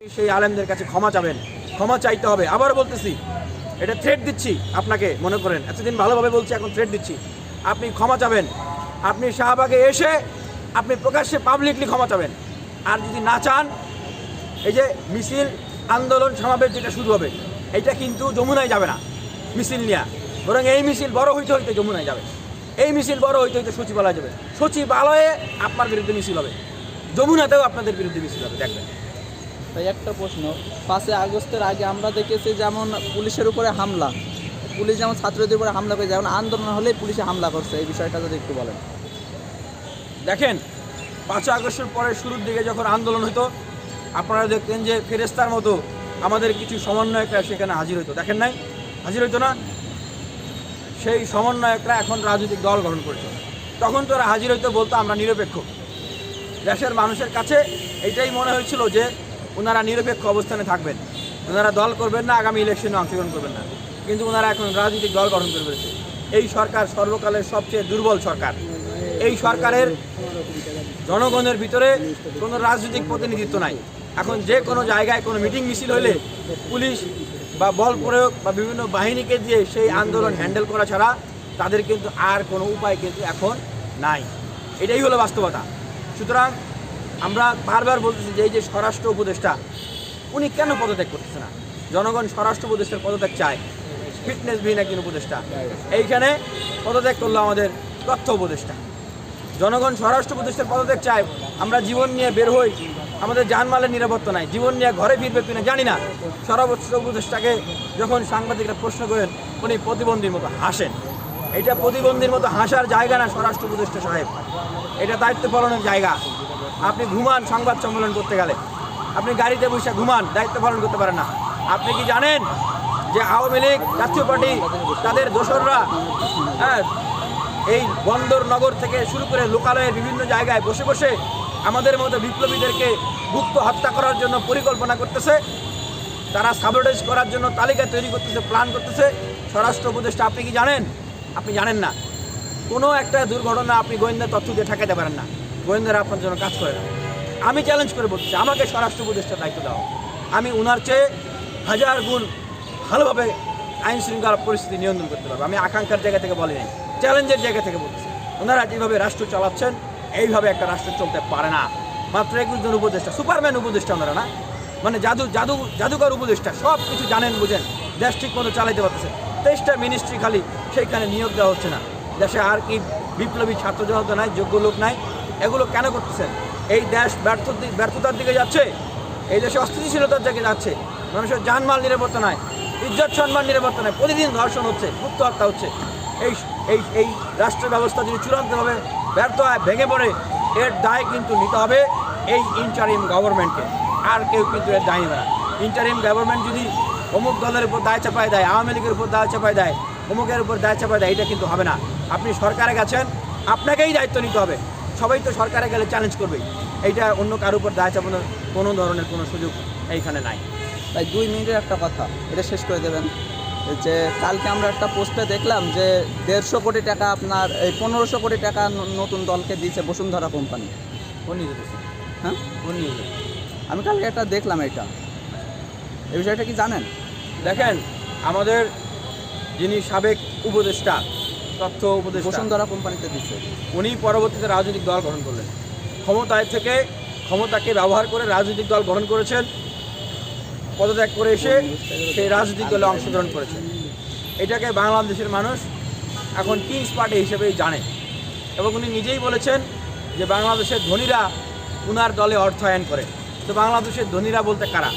সেই আলেমদের কাছে ক্ষমা চাবেন, ক্ষমা চাইতে হবে। আবার বলতেছি, এটা থ্রেট দিচ্ছি আপনাকে, মনে করেন। এতদিন ভালোভাবে বলছি, এখন থ্রেট দিচ্ছি। আপনি ক্ষমা চাবেন। আপনি শাহবাগে এসে, আপনি প্রকাশ্যে পাবলিকলি ক্ষমা চাবেন। আর যদি না চান, এই যে মিছিল, আন্দোলন সমাবেশ যেটা শুরু হবে এটা কিন্তু যমুনায় যাবে না, মিছিল নিয়ে। বরং এই মিছিল বড় হইতে হইতে যমুনায় যাবে। এই মিছিল বড় হইতে হইতে সচিবালয় যাবে। সচিবালয়ে আপনার বিরুদ্ধে মিছিল হবে। যমুনাতেও আপনাদের বিরুদ্ধে মিছিল হবে, দেখবেন। তাই একটা প্রশ্ন, পাঁচই আগস্টের আগে আমরা দেখেছি যেমন পুলিশের উপরে হামলা, পুলিশ যেমন ছাত্রদের উপরে হামলা করে যেমন আন্দোলন হলেই পুলিশে হামলা করছে, এই বিষয়টা যদি একটু বলেন। দেখেন, পাঁচই আগস্টের পরে শুরুর দিকে যখন আন্দোলন হতো আপনারা দেখতেন যে ফেরেস্তার মতো আমাদের কিছু সমন্বয়করা সেখানে হাজির হতো দেখেন নাই? হাজির হতো না? সেই সমন্বয়করা এখন রাজনৈতিক দল গঠন করেছে। তখন তো ওরা হাজির হইতো বলতো, আমরা নিরপেক্ষ। দেশের মানুষের কাছে এটাই মনে হয়েছিল যে ওনারা নিরপেক্ষ অবস্থানে থাকবেন। ওনারা দল করবেন না, আগামী ইলেকশনে অংশগ্রহণ করবেন না। কিন্তু ওনারা এখন রাজনৈতিক দল গঠন করে ফেলেছে। এই সরকার সর্বকালের সবচেয়ে দুর্বল সরকার। এই সরকারের জনগণের ভিতরে কোনো রাজনৈতিক প্রতিনিধিত্ব নাই। এখন যে কোনো জায়গায় কোনো মিটিং মিছিল হলে পুলিশ বা বল প্রয়োগ বা বিভিন্ন বাহিনীকে দিয়ে সেই আন্দোলন হ্যান্ডেল করা ছাড়া তাদের কিন্তু আর কোনো উপায় কিন্তু এখন নাই। এটাই হলো বাস্তবতা। সুতরাং আমরা বারবার বলতেছি যে এই যে স্বরাষ্ট্র উপদেষ্টা, উনি কেন পদত্যাগ করতেছে না? জনগণ স্বরাষ্ট্র উপদেষ্টার পদত্যাগ চায়। ফিটনেসবিহীন একজন উপদেষ্টা। এইখানে পদত্যাগ করল আমাদের তথ্য উপদেষ্টা। জনগণ স্বরাষ্ট্র উপদেষ্টার পদত্যাগ চায়। আমরা জীবন নিয়ে বের হই। আমাদের জানমালের নিরাপত্তা নাই। জীবন নিয়ে ঘরে ফিরবে কিনা জানি না। স্বরাষ্ট্র উপদেষ্টাকে যখন সাংবাদিকরা প্রশ্ন করেন, উনি প্রতিবন্ধীর মতো হাসেন। এটা প্রতিবন্ধীর মতো হাসার জায়গা না স্বরাষ্ট্র উপদেষ্টা সাহেব। এটা দায়িত্ব পালনের জায়গা। আপনি ঘুমান, সংবাদ সম্মেলন করতে গেলে। আপনি গাড়িতে বসে ঘুমান, দায়িত্ব পালন করতে পারেন না। আপনি কি জানেন যে আওয়ামী লীগ, জাতীয় পার্টি, তাদের দোসররা হ্যাঁ এই বন্দর নগর থেকে শুরু করে লোকালয়ের বিভিন্ন জায়গায় বসে বসে আমাদের মতো বিপ্লবীদেরকে গুপ্ত হত্যা করার জন্য পরিকল্পনা করতেছে। তারা সাবর্টাইজ করার জন্য তালিকা তৈরি করতেছে প্ল্যান করতেছে। স্বরাষ্ট্র উপদেষ্টা, আপনি কি জানেন? আপনি জানেন না। কোনো একটা দুর্ঘটনা আপনি গোয়েন্দা তথ্য দিয়ে ঠেকাতে পারেন না। গোয়েন্দারা আপনার জন্য কাজ করে না। আমি চ্যালেঞ্জ করে বলছি, আমাকে স্বরাষ্ট্র উপদেষ্টার দায়িত্ব দাও। আমি ওনার চেয়ে হাজার গুণ ভালোভাবে আইন শৃঙ্খলা পরিস্থিতি নিয়ন্ত্রণ করতে পারব। আমি আকাঙ্ক্ষার জায়গা থেকে বলি নাই চ্যালেঞ্জের জায়গা থেকে বলছি। ওনারা যেভাবে রাষ্ট্র চালাচ্ছেন, এইভাবে একটা রাষ্ট্র চলতে পারে না। মাত্র একুশ জন উপদেষ্টা, সুপারম্যান উপদেষ্টা ওনারা না? মানে জাদু জাদু, জাদুকর উপদেষ্টা সব কিছু জানেন, বুঝেন। দেশ ঠিক মতো চালাইতে পারতেছে। তেইশটা মিনিস্ট্রি খালি সেইখানে নিয়োগ দেওয়া হচ্ছে না। দেশে আর কি বিপ্লবী ছাত্র জনতা নাই, যোগ্য লোক নাই। এগুলো কেন করতেছেন? এই দেশ ব্যর্থ ব্যর্থতার দিকে যাচ্ছে, এই দেশে অস্থিতিশীলতার দিকে যাচ্ছে, মানুষের জানমাল নিরাপত্তা নাই, ইজ্জত সম্মান নিরাপত্তা নাই, প্রতিদিন ধর্ষণ হচ্ছে গুপ্ত হত্যা হচ্ছে। এই এই এই রাষ্ট্র ব্যবস্থা যদি চূড়ান্তভাবে ব্যর্থ হয়, ভেঙে পড়ে, এর দায় কিন্তু নিতে হবে এই ইন্টারিম গভর্নমেন্টকে আর কেউ কিন্তু এর দায় না। ইন্টারিম গভর্নমেন্ট যদি অমুক দলের উপর দায় চাপায় দেয়, আওয়ামী লীগের উপর দায় চাপায় দেয়, অমুকের উপর দায় চাপায় দেয়, এটা কিন্তু হবে না। আপনি সরকারে গেছেন, আপনাকেই দায়িত্ব নিতে হবে। সবাই তো সরকারে গেলে চ্যালেঞ্জ করবেই এইটা অন্য কারোর উপর দায় চাপানোর কোনো ধরনের কোনো সুযোগ এইখানে নাই। তাই দুই মিনিটের একটা কথা এটা শেষ করে দেবেন। যে কালকে আমরা একটা পোস্টে দেখলাম যে দেড়শো কোটি টাকা আপনার এই পনেরোশো কোটি টাকা নতুন দলকে দিয়েছে বসুন্ধরা কোম্পানি হ্যাঁ? আমি কালকে একটা দেখলাম এটা। এই বিষয়টা কি জানেন? দেখেন আমাদের যিনি সাবেক উপদেষ্টা তথ্য উপদেশ বসুন্ধরা কোম্পানিতে দিচ্ছে। উনি পরবর্তীতে রাজনৈতিক দল গঠন করলেন। ক্ষমতায় থেকে ক্ষমতাকে ব্যবহার করে রাজনৈতিক দল গঠন করেছেন। পদত্যাগ করে এসে সেই রাজনৈতিক দলে অংশগ্রহণ করেছেন। এটাকে বাংলাদেশের মানুষ এখন কিংস পার্টি হিসেবেই জানে। এবং উনি নিজেই বলেছেন যে বাংলাদেশের ধনীরা উনার দলে অর্থায়ন করে। তো বাংলাদেশের ধনীরা বলতে কারা?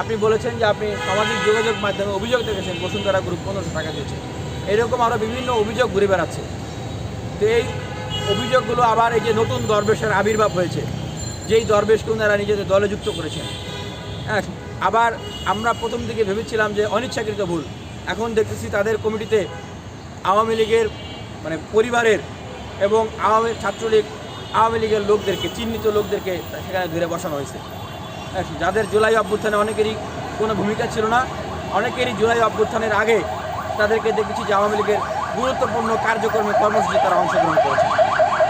আপনি বলেছেন যে আপনি সামাজিক যোগাযোগ মাধ্যমে অভিযোগ দেখেছেন বসুন্ধরা গ্রুপ পনেরোশো টাকা দিয়েছে। এরকম আরও বিভিন্ন অভিযোগ ঘুরে বেড়াচ্ছে। তো এই অভিযোগগুলো আবার এই যে নতুন দরবেশের আবির্ভাব হয়েছে যেই দরবেশকে ওনারা নিজেদের দলে যুক্ত করেছেন হ্যাঁ আবার আমরা প্রথম দিকে ভেবেছিলাম যে অনিচ্ছাকৃত ভুল। এখন দেখতেছি তাদের কমিটিতে আওয়ামী লীগের মানে পরিবারের এবং আওয়ামী ছাত্রলীগ আওয়ামী লীগের লোকদেরকে চিহ্নিত লোকদেরকে সেখানে ধরে বসানো হয়েছে। হ্যাঁ, যাদের জুলাই অভ্যুত্থানে অনেকেরই কোনো ভূমিকা ছিল না অনেকেরই জুলাই অভ্যুত্থানের আগে তাদেরকে দেখেছি যে আওয়ামী লীগের গুরুত্বপূর্ণ কার্যক্রমে কর্মসূচি তারা অংশগ্রহণ করেছে।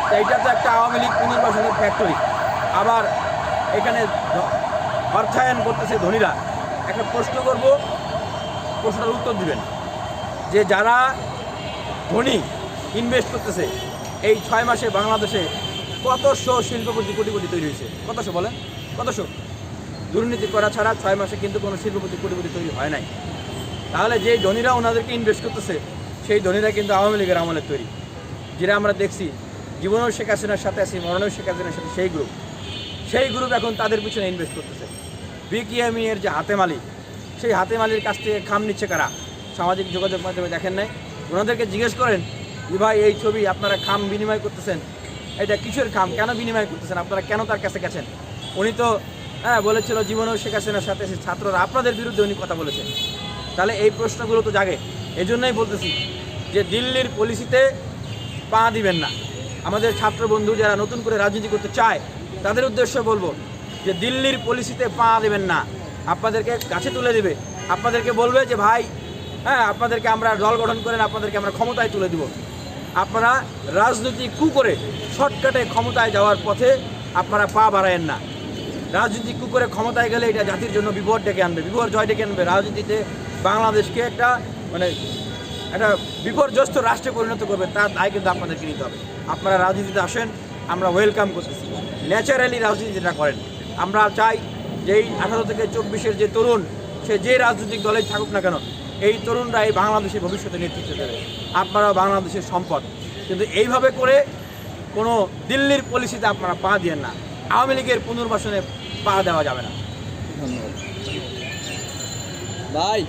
তো এইটা তো একটা আওয়ামী লীগ পুনর্বাসনের ফ্যাক্টরি আবার এখানে অর্থায়ন করতেছে ধনীরা। একটা প্রশ্ন করব, প্রশ্নটার উত্তর দিবেন। যে যারা ধনী ইনভেস্ট করতেছে, এই ছয় মাসে বাংলাদেশে কত কতশো শিল্পপতি কোটি কোটি তৈরি হয়েছে? কতশো বলেন? কতশো? দুর্নীতি করা ছাড়া ছয় মাসে কিন্তু কোনো শিল্পপতি কোটি কোটি তৈরি হয় নাই। তাহলে যে ধনীরা ওনাদেরকে ইনভেস্ট করতেছে, সেই ধনীরা কিন্তু আওয়ামী লীগের আমলের তৈরি। যেটা আমরা দেখছি, জীবনেও শেখ হাসিনার সাথে আছি, মরণেও শেখ হাসিনার সাথে সেই গ্রুপ সেই গ্রুপ এখন তাদের পিছনে ইনভেস্ট করতেছে। বিকিএমই এর যে হাতে মালিক সেই হাতে মালির কাছ থেকে খাম নিচ্ছে কারা? সামাজিক যোগাযোগ মাধ্যমে দেখেন নাই? ওনাদেরকে জিজ্ঞেস করেন যে ভাই, এই ছবি আপনারা খাম বিনিময় করতেছেন? এটা কিসের খাম? কেন বিনিময় করতেছেন? আপনারা কেন তার কাছে গেছেন? উনি তো হ্যাঁ বলেছিল, জীবনেও শেখ হাসিনার সাথে ছাত্ররা আপনাদের বিরুদ্ধে উনি কথা বলেছেন তাহলে এই প্রশ্নগুলো তো জাগে। এই জন্যই বলতেছি যে দিল্লির পলিসিতে পা দিবেন না। আমাদের ছাত্র বন্ধু যারা নতুন করে রাজনীতি করতে চায়, তাদের উদ্দেশ্যে বলব যে দিল্লির পলিসিতে পা দেবেন না। আপনাদেরকে কাছে তুলে দেবে। আপনাদেরকে বলবে যে, ভাই হ্যাঁ আপনাদেরকে আমরা দল গঠন করেন আপনাদেরকে আমরা ক্ষমতায় তুলে দিব। আপনারা রাজনীতি কু করে শর্টকাটে ক্ষমতায় যাওয়ার পথে আপনারা পা বাড়ায়েন না। রাজনীতি কু করে ক্ষমতায় গেলে এটা জাতির জন্য বিপদ ডেকে আনবে বিপদ জয় ডেকে আনবে। রাজনীতিতে বাংলাদেশকে একটা মানে একটা বিপর্যস্ত রাষ্ট্রে পরিণত করবে, তার দায় কিন্তু আপনাদেরকে নিতে হবে। আপনারা রাজনীতিতে আসেন, আমরা ওয়েলকাম করতেছি। ন্যাচারালি রাজনীতিটা করেন, আমরা চাই যে এই আঠারো থেকে চব্বিশের যে তরুণ, সে যে রাজনৈতিক দলেই থাকুক না কেন, এই তরুণরা এই বাংলাদেশের ভবিষ্যতে নেতৃত্ব দেবে। আপনারাও বাংলাদেশের সম্পদ। কিন্তু এইভাবে করে কোনো দিল্লির পলিসিতে আপনারা পা দিয়েন না। আওয়ামী লীগের পুনর্বাসনে পা দেওয়া যাবে না। ধন্যবাদ। ভাই।